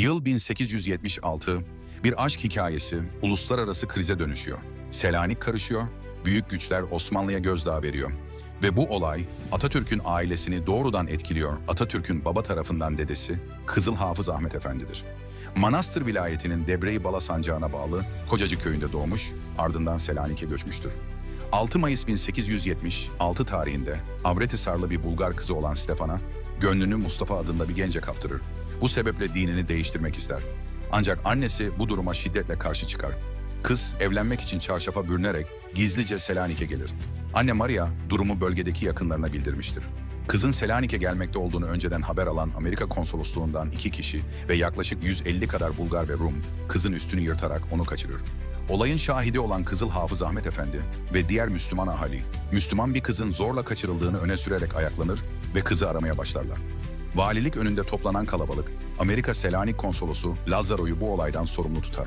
Yıl 1876, bir aşk hikayesi uluslararası krize dönüşüyor. Selanik karışıyor, büyük güçler Osmanlı'ya gözdağı veriyor. Ve bu olay Atatürk'ün ailesini doğrudan etkiliyor. Atatürk'ün baba tarafından dedesi Kızıl Hafız Ahmet Efendi'dir. Manastır vilayetinin Debre-i Bala sancağına bağlı Kocacı köyünde doğmuş, ardından Selanik'e göçmüştür. 6 Mayıs 1876 tarihinde Avretisarlı bir Bulgar kızı olan Stefana, gönlünü Mustafa adında bir gence kaptırır. Bu sebeple dinini değiştirmek ister. Ancak annesi bu duruma şiddetle karşı çıkar. Kız evlenmek için çarşafa bürünerek gizlice Selanik'e gelir. Anne Maria durumu bölgedeki yakınlarına bildirmiştir. Kızın Selanik'e gelmekte olduğunu önceden haber alan Amerika konsolosluğundan iki kişi ve yaklaşık 150 kadar Bulgar ve Rum kızın üstünü yırtarak onu kaçırır. Olayın şahidi olan Kızıl Hafız Ahmet Efendi ve diğer Müslüman ahali, Müslüman bir kızın zorla kaçırıldığını öne sürerek ayaklanır ve kızı aramaya başlarlar. Valilik önünde toplanan kalabalık, Amerika Selanik Konsolosu Lazaro'yu bu olaydan sorumlu tutar.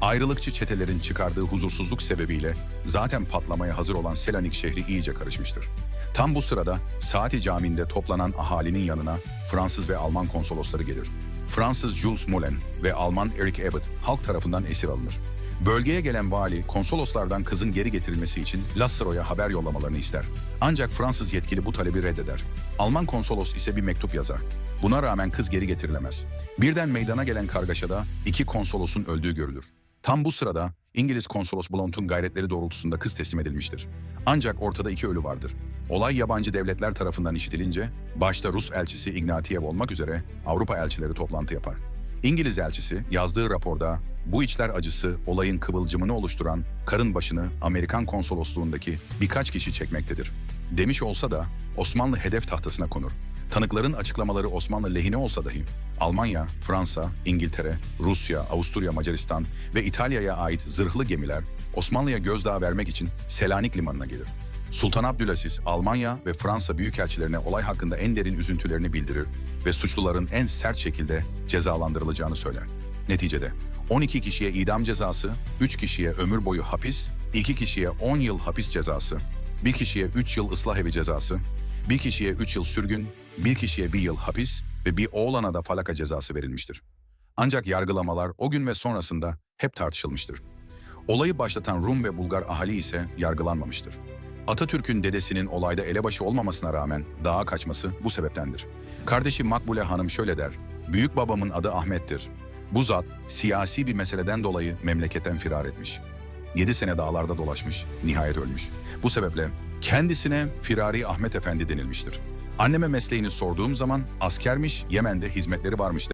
Ayrılıkçı çetelerin çıkardığı huzursuzluk sebebiyle zaten patlamaya hazır olan Selanik şehri iyice karışmıştır. Tam bu sırada Saati Camii'nde toplanan ahalinin yanına Fransız ve Alman konsolosları gelir. Fransız Jules Moulin ve Alman Eric Abbott halk tarafından esir alınır. Bölgeye gelen vali konsoloslardan kızın geri getirilmesi için Lassero'ya haber yollamalarını ister. Ancak Fransız yetkili bu talebi reddeder. Alman konsolos ise bir mektup yazar. Buna rağmen kız geri getirilemez. Birden meydana gelen kargaşada iki konsolosun öldüğü görülür. Tam bu sırada İngiliz konsolos Blount'un gayretleri doğrultusunda kız teslim edilmiştir. Ancak ortada iki ölü vardır. Olay yabancı devletler tarafından işitilince, başta Rus elçisi Ignatiev olmak üzere Avrupa elçileri toplantı yapar. İngiliz elçisi yazdığı raporda bu içler acısı olayın kıvılcımını oluşturan karın başını Amerikan konsolosluğundaki birkaç kişi çekmektedir. Demiş olsa da Osmanlı hedef tahtasına konur. Tanıkların açıklamaları Osmanlı lehine olsa dahi Almanya, Fransa, İngiltere, Rusya, Avusturya, Macaristan ve İtalya'ya ait zırhlı gemiler Osmanlı'ya gözdağı vermek için Selanik limanına gelir. Sultan Abdülaziz, Almanya ve Fransa büyükelçilerine olay hakkında en derin üzüntülerini bildirir ve suçluların en sert şekilde cezalandırılacağını söyler. Neticede 12 kişiye idam cezası, 3 kişiye ömür boyu hapis, 2 kişiye 10 yıl hapis cezası, 1 kişiye 3 yıl ıslah evi cezası, 1 kişiye 3 yıl sürgün, 1 kişiye 1 yıl hapis ve bir oğlana da falaka cezası verilmiştir. Ancak yargılamalar o gün ve sonrasında hep tartışılmıştır. Olayı başlatan Rum ve Bulgar ahali ise yargılanmamıştır. Atatürk'ün dedesinin olayda elebaşı olmamasına rağmen dağa kaçması bu sebeptendir. Kardeşi Makbule Hanım şöyle der, Büyük babamın adı Ahmet'tir. Bu zat siyasi bir meseleden dolayı memleketten firar etmiş. 7 sene dağlarda dolaşmış, nihayet ölmüş. Bu sebeple kendisine Firari Ahmet Efendi denilmiştir. Anneme mesleğini sorduğum zaman askermiş, Yemen'de hizmetleri varmış